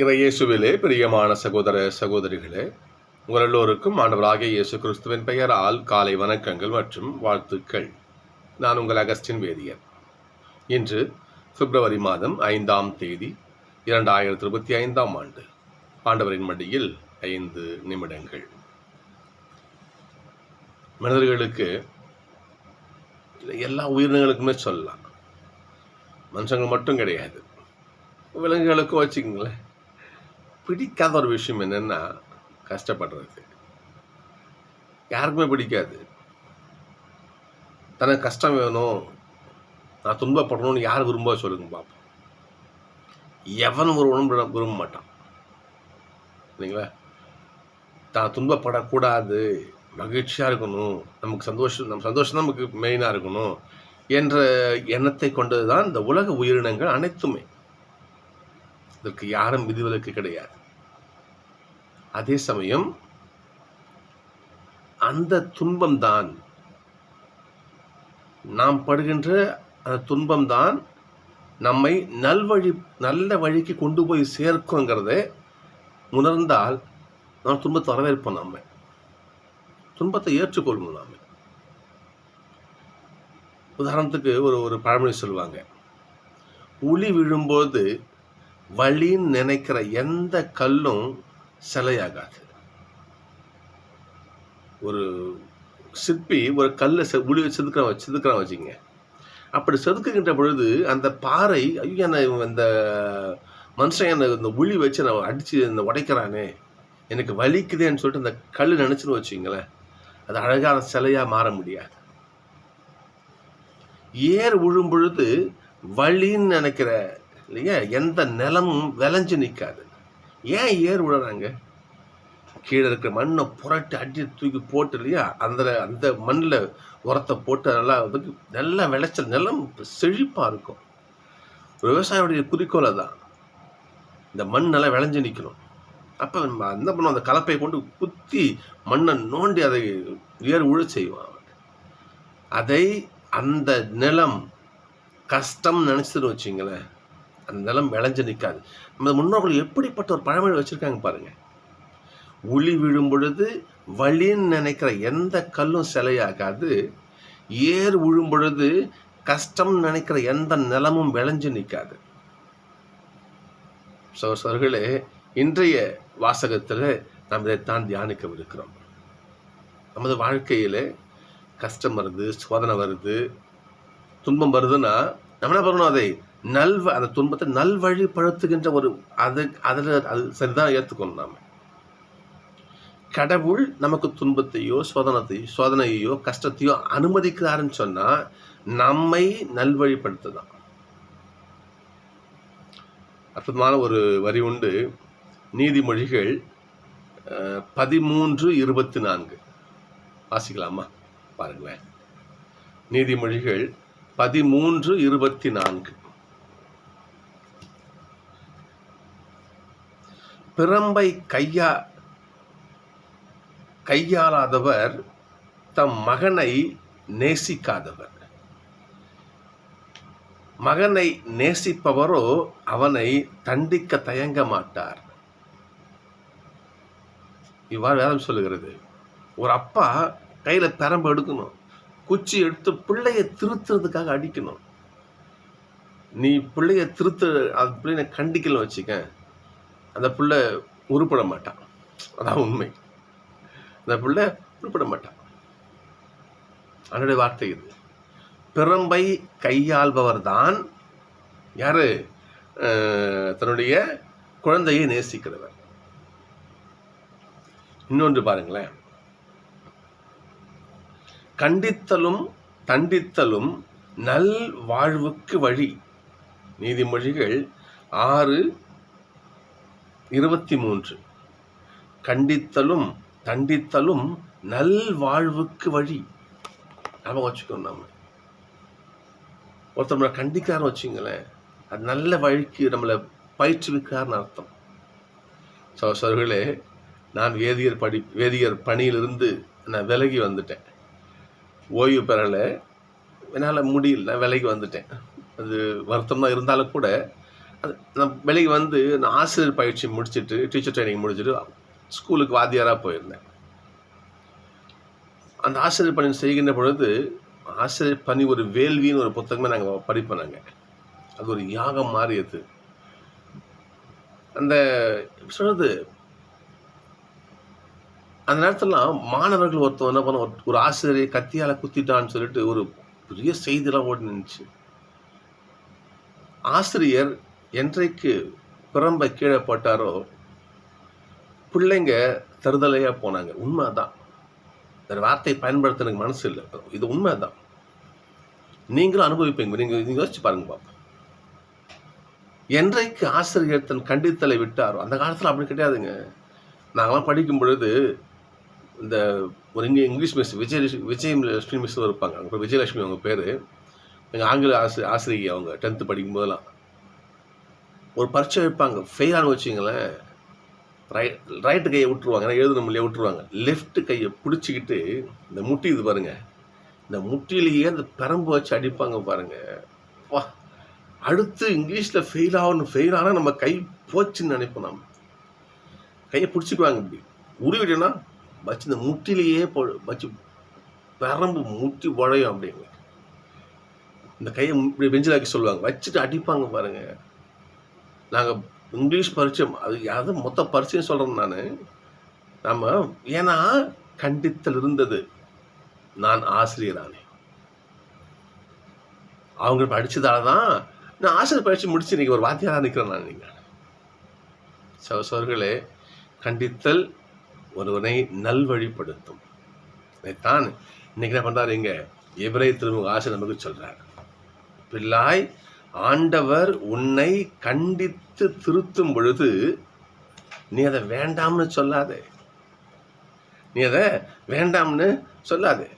இறையேசுவிலே பிரியமான சகோதர சகோதரிகளே உங்கள் எல்லோருக்கும் ஆண்டவராகிய இயேசு கிறிஸ்துவின் பெயரால் காலை வணக்கங்கள் மற்றும் வாழ்த்துக்கள். நான் உங்கள் அகஸ்டின் வேதியர். இன்று பிப்ரவரி மாதம் ஐந்தாம் தேதி இரண்டாயிரத்தி இருபத்தி ஐந்தாம் ஆண்டு. ஆண்டவரின் மடியில் ஐந்து நிமிடங்கள். மனிதர்களுக்கு எல்லா உயிரினங்களுக்குமே சொல்லலாம். மனுஷங்க மட்டும் கிடையாது. விலங்குகளுக்கும் வச்சுக்கோங்களேன். பிடிக்காத ஒரு விஷயம் என்னென்னா கஷ்டப்படுறது. யாருக்குமே பிடிக்காது. தனக்கு கஷ்டம் வேணும் நான் துன்பப்படணும்னு யார் விரும்ப சொல்லுங்க பார்ப்போம் எவன் ஒரு உடம்பு விரும்ப மாட்டான். இல்லைங்களா? தான் துன்பப்படக்கூடாது மகிழ்ச்சியாக இருக்கணும் நமக்கு சந்தோஷம் நம்ம சந்தோஷம் நமக்கு மெயினாக இருக்கணும் என்ற எண்ணத்தை கொண்டது தான் இந்த உலக உயிரினங்கள் அனைத்துமே. அதற்கு யாரும் விதிவிலக்கு கிடையாது. அதே சமயம் அந்த துன்பம்தான் நாம் படுகின்ற அந்த துன்பம்தான் நம்மை நல்வழி நல்ல வழிக்கு கொண்டு போய் சேர்க்குங்கிறத உணர்ந்தால் நாம் துன்பத்தை வரவேற்போம் நாம். துன்பத்தை ஏற்றுக்கொள்வோம் நாம். உதாரணத்துக்கு ஒரு ஒரு பழமொழி சொல்லுவாங்க. உளி விழும்போது வழின்னு நினைக்கிற எந்த கல்லும் சிலையாகாது. ஒரு சிற்பி ஒரு கல்லை செ உளி செதுக்கிறான் செதுக்கிறான் வச்சுங்க அப்படி செதுக்குகின்ற பொழுது அந்த பாறை ஐயோ என்ன இவன் இந்த மனுஷன் என்னை இந்த உளி வச்சு நான் அடித்து இந்த உடைக்கிறானே எனக்கு வலிக்குதேன்னு சொல்லிட்டு அந்த கல் நினச்சின்னு வச்சுங்களேன் அது அழகான சிலையாக மாற முடியாது. ஏர் உழும் பொழுது வழின்னு நினைக்கிற இல்லையா எந்த நிலமும் விளைஞ்சு நிற்காது ஏன் ஏர் விழுறாங்க? கீழே இருக்கிற மண்ணை புரட்டி அடி தூக்கி போட்டு இல்லையா? அந்த அந்த மண்ணில் உரத்தை போட்டு நல்லா அதுக்கு நல்லா விளைச்சல் நிலம் செழிப்பாக இருக்கும். விவசாயியுடைய குறிக்கோளை தான் இந்த மண் நல்லா விளைஞ்சு நிற்கணும் அப்போ நம்ம என்ன பண்ணுவோம்? அந்த கலப்பையை கொண்டு குத்தி மண்ணை நோண்டி அதை ஏர் உழ செய்வான் அவன். அதை அந்த நிலம் கஷ்டம் நினச்சிட்டு வச்சிங்களேன். அந்த நிலம் விளைஞ்சு நிற்காது நம்ம முன்னோர்கள் எப்படிப்பட்ட ஒரு பழமொழி வச்சுருக்காங்க பாருங்க. உளி விழும் பொழுது வழின்னு நினைக்கிற எந்த கல்லும் சிலையாகாது. ஏர் விழும் பொழுது கஷ்டம் நினைக்கிற எந்த நிலமும் விளைஞ்சு நிற்காது சோசர்களே இன்றைய வாசகத்தில் நாம் இதைத்தான் தியானிக்கவிருக்கிறோம். நமது வாழ்க்கையில் கஷ்டம் வருது சோதனை வருது துன்பம் வருதுன்னா நம்ம என்ன பண்ணணும் அதை நல் அந்த துன்பத்தை நல்வழிப்படுத்துகின்ற ஒரு அது அதில் அது சரிதான் ஏற்றுக்கணும் நாம். கடவுள் நமக்கு துன்பத்தையோ சோதனத்தையோ சோதனையோ கஷ்டத்தையோ அனுமதிக்கிறாருன்னு சொன்னால் நம்மை நல்வழிப்படுத்துதான். அற்புதமான ஒரு வரி உண்டு. நீதிமொழிகள் அஹ், பதிமூன்று இருபத்தி நான்கு. வாசிக்கலாமா? பாருங்களேன். நீதிமொழிகள் பதிமூன்று இருபத்தி நான்கு. பிரம்பை கையா கையாளாதவர் தம் மகனை நேசிக்காதவர். மகனை நேசிப்பவரோ அவனை தண்டிக்க தயங்க மாட்டார். இவ்வாறு வேதம் சொல்லுகிறது. ஒரு அப்பா கையில் பெரம்பு எடுக்கணும். குச்சி எடுத்து பிள்ளைய திருத்துறதுக்காக அடிக்கணும். நீ பிள்ளைய திருத்த அது பிள்ளைய கண்டிக்கலன்னு வச்சுக்க அந்த பிள்ளை உருப்பட மாட்டான். அதான் உண்மை. அந்த பிள்ளை உருப்பட மாட்டான். அதனுடைய வார்த்தை இது. பிறம்பை கையாள்பவர் தான் யாரு? அஹ், தன்னுடைய குழந்தையை நேசிக்கிறவர். இன்னொன்று பாருங்களேன். கண்டித்தலும் தண்டித்தலும் நல் வாழ்வுக்கு வழி. நீதிமொழிகள் ஆறு இருபத்தி மூன்று. கண்டித்தலும் தண்டித்தலும் நல் வாழ்வுக்கு வழி. ஞாபகம் வச்சுக்கணும் நம்ம. ஒருத்தர் நம்மளை கண்டிக்கிறான்னு வச்சுங்களேன் அது நல்ல வழிக்கு நம்மளை பயிற்றுவிக்கார்னு அர்த்தம். சோசர்களே நான் வேதியர் படி வேதியர் பணியிலிருந்து நான் விலகி வந்துட்டேன். ஓய்வு பெறலை. என்னால் முடியல நான் விலகி வந்துட்டேன். அது வருத்தம் தான் இருந்தாலும் கூட அது வெளியே வந்து நான் ஆசிரியர் பயிற்சி முடிச்சுட்டு டீச்சர் ட்ரைனிங் முடிச்சுட்டு ஸ்கூலுக்கு வாத்தியாராக போயிருந்தேன். அந்த ஆசிரியர் பணி செய்கின்ற பொழுது ஆசிரியர் பணி ஒரு வேள்வின்னு ஒரு புத்தகமே நாங்கள் படிப்போம் நாங்கள் அது ஒரு யாகம் மாறியது அந்த சொல்கிறது அந்த நேரத்துலலாம் மாணவர்கள் ஒருத்தவங்க என்ன பண்ண ஒரு ஆசிரியரை கத்தியால் குத்திட்டான்னு சொல்லிட்டு ஒரு பெரிய செய்தியெல்லாம் ஓடி நின்றுச்சு ஆசிரியர் என்றைக்கு பிறம்ப கீழே போட்டாரோ பிள்ளைங்க தருதலையாக போனாங்க. உண்மைதான். வேறு வார்த்தையை பயன்படுத்த எனக்கு மனசு இல்லை. இது உண்மைதான். நீங்களும் அனுபவிப்பீங்க. நீங்கள் நீங்கள் யோசிச்சு பாருங்க பாப்பா. என்றைக்கு ஆசிரியர் தன் கண்டித்தலை விட்டாரோ அந்த காலத்தில் அப்படி கிடையாதுங்க. நாங்களாம் படிக்கும் பொழுது இந்த ஒரு இங்கே English miss Vijay Vijay Lakshmi miss இருப்பாங்க அவங்க விஜயலட்சுமி அவங்க பேர். எங்கள் ஆங்கில ஆசிரி ஆசிரியை அவங்க டென்த்து படிக்கும் போதெல்லாம் ஒரு பரீட்சை வைப்பாங்க. ஃபெயிலானு வச்சுங்களேன் ரைட் ரைட்டு கையை விட்டுருவாங்க. ஏன்னா எழுதுன முடியல விட்டுருவாங்க. லெஃப்ட் கையை பிடிச்சிக்கிட்டு இந்த முட்டி இது பாருங்கள் இந்த முட்டிலேயே அந்த பெரம்பு வச்சு அடிப்பாங்க பாருங்கள் வா. அடுத்து இங்கிலீஷில் ஃபெயில் ஆகணும். ஃபெயில் ஆனால் நம்ம கை போச்சுன்னு நினைப்போம் நம்ம கையை பிடிச்சிக்குவாங்க இப்படி. உருவிட்டோன்னா வச்சு இந்த முட்டிலேயே போ வச்சு பெரம்பு முட்டி உழையும் அப்படிங்க. இந்த கையை இப்படி பெஞ்சில் சொல்லுவாங்க. வச்சுட்டு அடிப்பாங்க பாருங்கள் நாங்கள் இங்கிலீஷ் பரிச்சயம் அது அது மொத்த பரிச்சயம் சொல்கிறேன் நான். நம்ம ஏன்னா கண்டித்தல் இருந்தது. நான் ஆசிரியரானே. அவங்க படித்ததால தான் நான் ஆசிரியர் பயிற்சி முடிச்சு இன்னைக்கு ஒரு வாத்தியாராக நிற்கிறேன் நான் நீங்கள் சோர்களே கண்டித்தல் ஒருவனை நல்வழிப்படுத்தும். இதைத்தான் இன்னைக்கு என்ன பண்ணுறாரு இங்க? எவரை திருமுக ஆசிரியர் நமக்கு சொல்கிறார் பிள்ளாய் ஆண்டவர் உன்னை கண்டித்து திருத்தும் பொழுது நீ அதை வேண்டாம்னு சொல்லாதே. நீ அதை வேண்டாம்னு சொல்லாதே.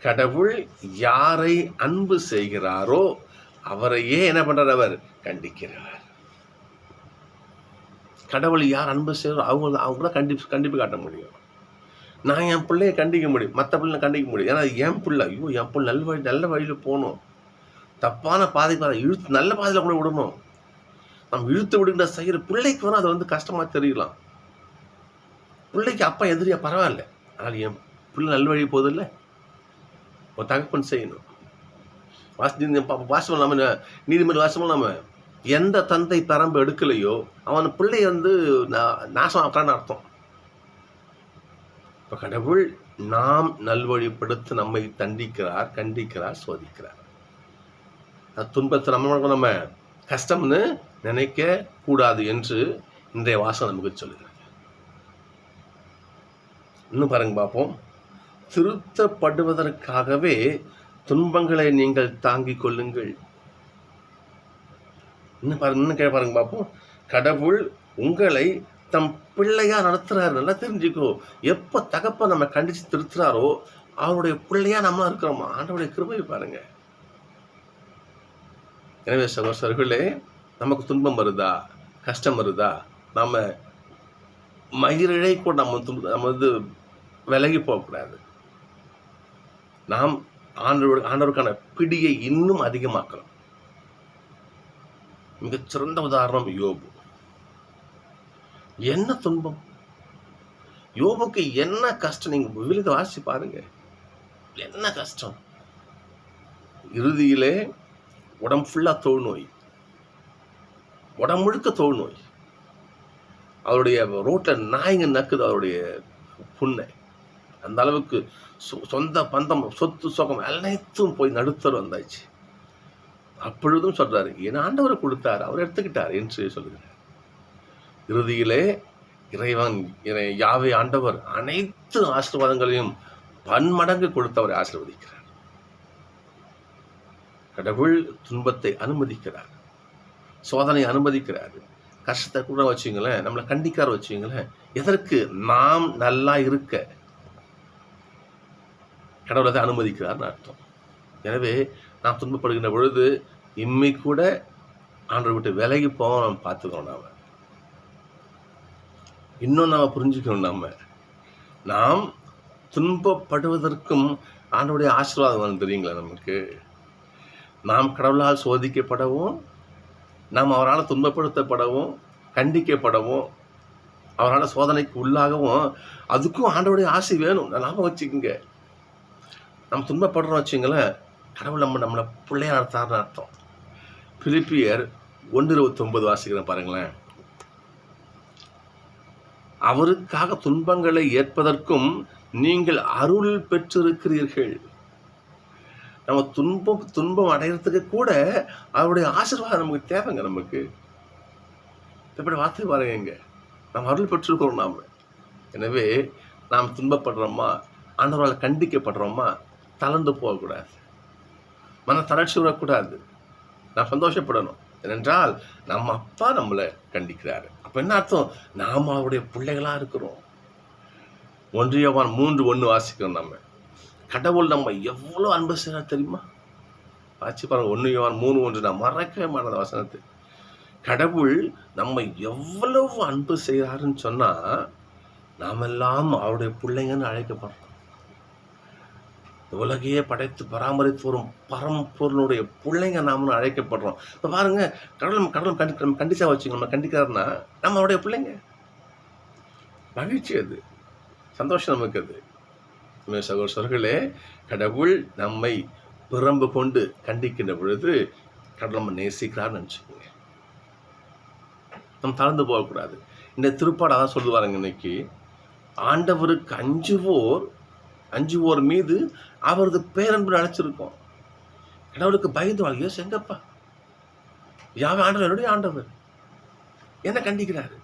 கடவுள் யாரை அன்பு செய்கிறாரோ அவரையே என்ன பண்ணுறார் அவர்? கண்டிக்கிறார். கடவுள் யார் அன்பு செய்கிறோ அவங்க அவங்க கூட கண்டிப்பு கண்டிப்பாக காட்ட முடியும். நான் என் பிள்ளைய கண்டிக்க முடியும் மற்ற பிள்ளை கண்டிக்க முடியும். ஏன்னா என் பிள்ளை. ஐயோ என் பிள்ளை நல்ல வழி நல்ல வழியில் போகணும். தப்பான பாதை இழுத்து நல்ல பாதையில் கூட விடணும். நம்ம இழுத்து விடுகிற செய்கிற பிள்ளைக்கு வேணால் அது வந்து கஷ்டமாக தெரியலாம். பிள்ளைக்கு அப்பா எதிரியா பரவாயில்ல. ஆனால் என் பிள்ளை நல்ல வழி போதில்ல ஒரு தகப்பன் செய்யணும். வாசி வாசம் இல்லாமல் நீதிமன்ற வாசமும் இல்லாமல் எந்த தந்தை பரம்பு எடுக்கலையோ அவன் பிள்ளை வந்து நா- நாசம் ஆக்கான்னு அர்த்தம். இப்போ கடவுள் நாம் நல்வழிப்படுத்த நம்மை தண்டிக்கிறார் கண்டிக்கிறார் சோதிக்கிறார். துன்பத்தை நம்ம நம்ம கஷ்டம்னு நினைக்க கூடாது என்று இன்றைய வாசம் நமக்கு சொல்லுகிறது இன்னும் பாருங்க பார்ப்போம். திருத்தப்படுவதற்காகவே துன்பங்களை நீங்கள் தாங்கிக் கொள்ளுங்கள். இன்னும் பாருங்க இன்னும் கே பாருங்க பார்ப்போம். கடவுள் உங்களை தம் பிள்ளையாக நடத்துறாரு நல்லா தெரிஞ்சுக்கோ. எப்போ தகப்ப நம்ம கண்டித்து திருத்துறாரோ அவருடைய பிள்ளையாக நம்ம இருக்கிறோமா? ஆண்டவுடைய கிருபை பாருங்கள் எனவே சகோசர்களே நமக்கு துன்பம் வருதா? கஷ்டம் வருதா? நம்ம மயிரிழை கூட நம்ம துன்ப நம்ம வந்து விலகி போகக்கூடாது. நாம் ஆண்டவர் ஆண்டவருக்கான பிடியை இன்னும் அதிகமாக்கலாம் மிகச்சிறந்த உதாரணம் யோபு. என்ன துன்பம்? யோபுக்கு என்ன கஷ்டம்? நீங்க விழுந்து வாசி பாருங்க. என்ன கஷ்டம்? இறுதியிலே உடம்பு ஃபுல்லா தொழுநோய். உடம்பு முழுக்க தொழுநோய். அவருடைய ரோட்ல நாய்ங்க நக்குது அவருடைய புண்ணை. அந்த அளவுக்கு சொ- சொந்த பந்தம் சொத்து சொகம் அனைத்தும் போய் நடுத்தர் வந்தாச்சு. அப்பொழுதும் சொல்றாரு என் ஆண்டவர் கொடுத்தார் அவர் எடுத்துக்கிட்டார் என்று சொல்லுகிறார். இறுதியிலே இறைவன் இறை- யாவே ஆண்டவர் அனைத்து ஆசீர்வாதங்களையும் பன்மடங்கு கொடுத்து அவரை ஆசீர்வதிக்கிறார். கடவுள் துன்பத்தை அனுமதிக்கிறார். சோதனை அனுமதிக்கிறார். கஷ்டத்தை கூட வச்சுங்களேன் நம்மளை கண்டிக்கார வச்சுங்களேன் எதற்கு நாம் நல்லா இருக்க? கடவுளை தான் அனுமதிக்கிறார்னு அர்த்தம். எனவே நாம் துன்பப்படுகின்ற பொழுது இம்மை கூட ஆண்டவர் விட்டு விலகி போக நம்ம பார்த்துக்கணும் நாம. இன்னும் நாம புரிஞ்சுக்கணும் நம்ம. நாம் துன்பப்படுவதற்கும் ஆண்டவருடைய ஆசீர்வாதம் வரும் தெரியுங்களா நமக்கு? நாம் கடவுளால் சோதிக்கப்படவும் நாம் அவரால் துன்பப்படுத்தப்படவும் கண்டிக்கப்படவும் அவரால் சோதனைக்கு உள்ளாகவும் அதுக்கும் ஆண்டவருடைய ஆசை வேணும். லாபம் வச்சுக்கோங்க. நம்ம துன்பப்படுறோம் வச்சுங்களேன் கடவுள் நம்ம நம்மளை பிள்ளையா நடத்தாருன்னு அர்த்தம். பிலிப்பியர் ஒன்று இருபத்தொம்பது வாசிக்கிறேன் பாருங்களேன். அவருக்காக துன்பங்களை ஏற்பதற்கும் நீங்கள் அருள் பெற்றிருக்கிறீர்கள். நம்ம துன்பம் துன்பம் அடைகிறதுக்கு கூட அவருடைய ஆசீர்வாதம் நமக்கு தேவைங்க நமக்கு. இப்படி வார்த்தை பாருங்க நாம் அருள் பெற்றிருக்கிறோம் நாம். எனவே நாம் துன்பப்படுறோமா? ஆண்டவரால் கண்டிக்கப்படுறோமா? தளர்ந்து போகக்கூடாது. மன தளர்ச்சி வரக்கூடாது. நான் சந்தோஷப்படணும். ஏனென்றால் நம்ம அப்பா நம்மளை கண்டிக்கிறாரு. அப்போ என்ன அர்த்தம்? நாம் அவருடைய பிள்ளைகளாக இருக்கிறோம். ஒன்றியவான் மூன்று ஒன்று வாசிக்கிறோம் நம்ம. கடவுள் நம்ம எவ்வளோ அன்பு செய்கிறார் தெரியுமா? ஆச்சு பாருங்கள் ஒன்று யோவான் மூணு ஒன்று. நான் மறக்கவே மாட்டேன் வசனத்தை. கடவுள் நம்ம எவ்வளவு அன்பு செய்கிறாருன்னு சொன்னால் நாமெல்லாம் அவருடைய பிள்ளைங்கன்னு அழைக்கப்படுறோம். உலகையே படைத்து பராமரித்து வரும் பரம்பொருளுடைய பிள்ளைங்க நாமளும் அழைக்கப்படுறோம். இப்போ பாருங்க கடவுள் நம்ம கடவுள் கண்டி நம்ம கண்டிச்சா வச்சுங்க நம்ம கண்டிக்கிறாருன்னா நம்ம அவருடைய பிள்ளைங்க. மகிழ்ச்சி அது. சந்தோஷம் நமக்கு அது. சகோதரர்களே கடவுள் நம்மை பிரம்பு கொண்டு கண்டிக்கின்ற பொழுது கடவுள் நம்ம நேசிக்கிறார்னு நினச்சிக்கோங்க. நம்ம தளர்ந்து போகக்கூடாது. இந்த திருப்பாடு தான் சொல்லுவாருங்க இன்னைக்கு. ஆண்டவருக்கு அஞ்சுவோர் அஞ்சுவோர் மீது அவரது பேரன்பு அழைச்சிருக்கோம் கடவுளுக்கு பயந்து வாழ்க்கையோ செங்கப்பா. யாவை ஆண்டவர் என்னுடைய ஆண்டவர். என்ன கண்டிக்கிறாரு.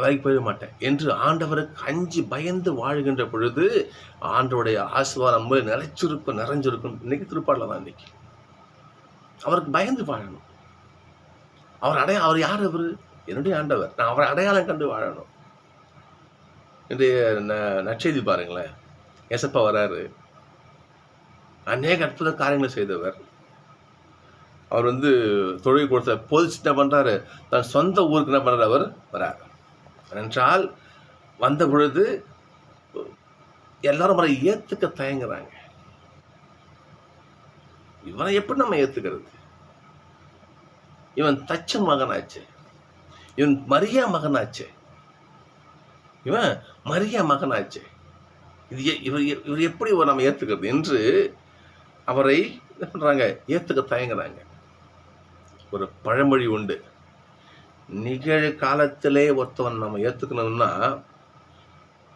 வேலைக்கு போயிட மாட்டேன். என்று ஆண்டவருக்கு அஞ்சு பயந்து வாழ்கின்ற பொழுது ஆண்டவருடைய ஆசீர்வாதம் நம்ம நிலைச்சிருக்கும் நிறைஞ்சிருக்கும். இன்னைக்கு திருப்பாடல தான் இன்னைக்கு. அவருக்கு பயந்து வாழணும். அவர் அடைய அவர் யார் அவர்? என்னுடைய ஆண்டவர். நான் அவரை அடையாளம் கண்டு வாழணும். இன்றைய ந- நற்செய்தி பாருங்களேன். எசப்பா வராரு. அநேக அற்புத காரியங்களை செய்தவர். அவர் வந்து தொழில் கொடுத்த போதிச்சு என்ன பண்றாரு? தன் சொந்த ஊருக்கு என்ன பண்றாரு? அவர் வராரு. என்றால் வந்த பொழுது எல்லாரும் அவரை ஏத்துக்க தயங்குறாங்க. இவனை எப்படி நம்ம ஏத்துக்கிறது? இவன் தச்ச மகனாச்சு. இவன் மரியா மகனாச்சு. இவன் மரியா மகனாச்சு. இது இவர் இவர் எப்படி இவர் நம்ம ஏத்துக்கிறது என்று அவரை என்ன பண்றாங்க? ஏத்துக்க தயங்குறாங்க. ஒரு பழமொழி உண்டு. நிகழ்காலத்திலே ஒருத்தவன் நம்ம ஏற்றுக்கணும்னா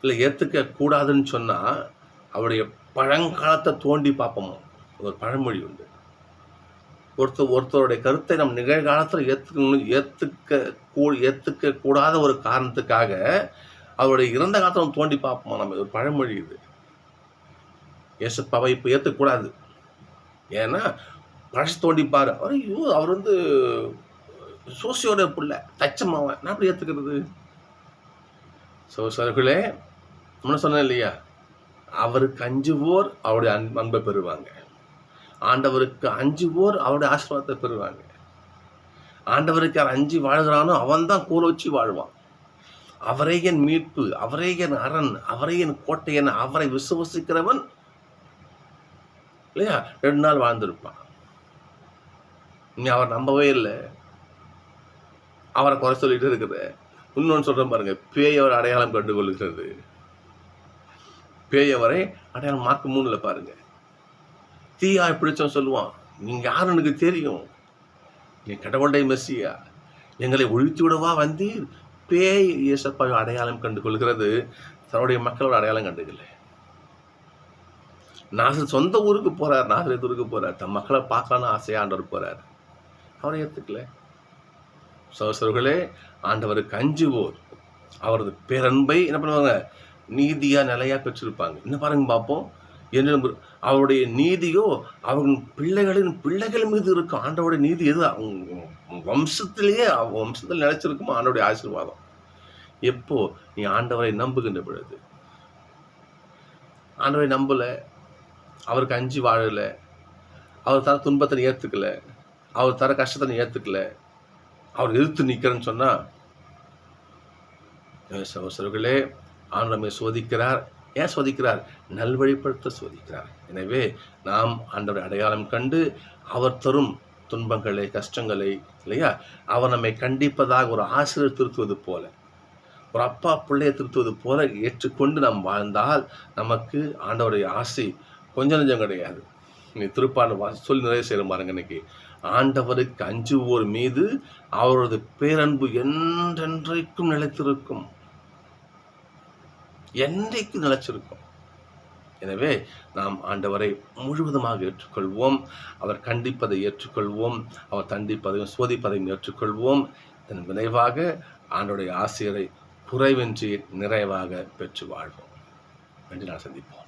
இல்லை ஏற்றுக்க கூடாதுன்னு சொன்னால் அவருடைய பழங்காலத்தை தோண்டி பார்ப்போம்? ஒரு பழமொழி உண்டு. ஒருத்தர் ஒருத்தருடைய கருத்தை நம்ம நிகழ்காலத்தில் ஏற்றுக்கணும் ஏற்றுக்க கூ ஏற்றுக்க கூடாத ஒரு காரணத்துக்காக அவருடைய இறந்த காலத்தை நம்ம தோண்டி பார்ப்போமா? நம்ம ஒரு பழமொழி இது. ஏசப்பாவை இப்போ ஏற்றுக்கூடாது ஏன்னா பழசு தோண்டிப்பார். அவர் ஐயோ அவர் வந்து சோசியோட புள்ள தச்சமாவன் நான் அப்படி ஏற்றுக்கிறது சோசர்களே முன்ன சொன்னேன் இல்லையா? அவருக்கு அஞ்சுவோர் அவருடைய அன் அன்பை பெறுவாங்க. ஆண்டவருக்கு அஞ்சுவோர் அவருடைய ஆசீர்வாதத்தை பெறுவாங்க. ஆண்டவருக்கு யார் அஞ்சு வாழ்கிறானோ அவன் தான் கூற வச்சு வாழ்வான். அவரே என் மீட்பு அவரே என் அரண் அவரே என் கோட்டை என அவரை விசுவசிக்கிறவன் இல்லையா? ரெண்டு நாள் வாழ்ந்திருப்பான். நீ அவர் நம்பவே இல்லை. அவரை குறை சொல்லிகிட்டு இருக்குது. இன்னொன்று சொல்கிறேன் பாருங்கள் பேய் அடையாளம் கண்டு கொள்கிறது பேயவரை அவரை அடையாளம் மார்க் மூணில் பாருங்கள் தீயா பிடிச்சவன் சொல்லுவான் நீங்கள் யார் எனக்கு தெரியும். நீ கடவுளுடைய மெஸ்ஸியா? எங்களை ஒழித்து விடவா வந்தீர்? பேய் இயேசப்பாவை அடையாளம் கண்டு கொள்கிறது தன்னுடைய மக்களோட அடையாளம் கண்டுக்கல நாசர் சொந்த ஊருக்கு போகிறார் நாசரேத் ஊருக்கு போகிறார் தன் மக்களை பார்க்கலான்னு ஆசையாக ஆண்டவர் அவரை ஏற்றுக்கல சகோசரர்களே ஆண்டவருக்கு அஞ்சுவோர் அவரது பேரன்பை என்ன பண்ணுவாங்க? நீதியாக நிலையாக பெற்றிருப்பாங்க. என்ன பாருங்க பார்ப்போம். என்ன அவருடைய நீதியோ அவங்க பிள்ளைகளின் பிள்ளைகள் மீது இருக்கும். ஆண்டவருடைய நீதி எது? அவங்க வம்சத்திலேயே அவங்க வம்சத்தில் நிலைச்சிருக்குமோ ஆண்டவருடைய ஆசீர்வாதம். எப்போ? நீ ஆண்டவரை நம்புகின்ற பொழுது. ஆண்டவரை நம்பலை. அவருக்கு அஞ்சு வாழல. அவர் தர துன்பத்தை ஏற்றுக்கலை அவர் தர கஷ்டத்தை ஏற்றுக்கலை அவர் எதிர்த்து நிற்கிறேன்னு சொன்னா சகோசரர்களே ஆண்டவரை சோதிக்கிறார். ஏன் சோதிக்கிறார்? நல்வழிப்படுத்த சோதிக்கிறார். எனவே நாம் ஆண்டவரை அடையாளம் கண்டு அவர் தரும் துன்பங்களை கஷ்டங்களை இல்லையா? அவர் நம்மை கண்டிப்பதாக ஒரு ஆசிரியர் திருத்துவது போல ஒரு அப்பா பிள்ளையை திருத்துவது போல ஏற்றுக்கொண்டு நாம் வாழ்ந்தால் நமக்கு ஆண்டவருடைய ஆசை கொஞ்சம் நஞ்சம் கிடையாது. நீ திருப்பாண்டு வா சொல்லி நிறைய செய்கிற பாருங்க இன்னைக்கு. ஆண்டவருக்கு அஞ்சுவோர் மீது அவரது பேரன்பு என்றென்றைக்கும் நிலைத்திருக்கும். என்றைக்கும் நிலைச்சிருக்கும் எனவே நாம் ஆண்டவரை முழுவதுமாக ஏற்றுக்கொள்வோம். அவர் கண்டிப்பதை ஏற்றுக்கொள்வோம். அவர் தண்டிப்பதையும் சோதிப்பதையும் ஏற்றுக்கொள்வோம். இதன் விளைவாக ஆண்டோடைய ஆசிரியரை குறைவின்றி நிறைவாக பெற்று வாழ்வோம். என்று நான் சந்திப்போம்.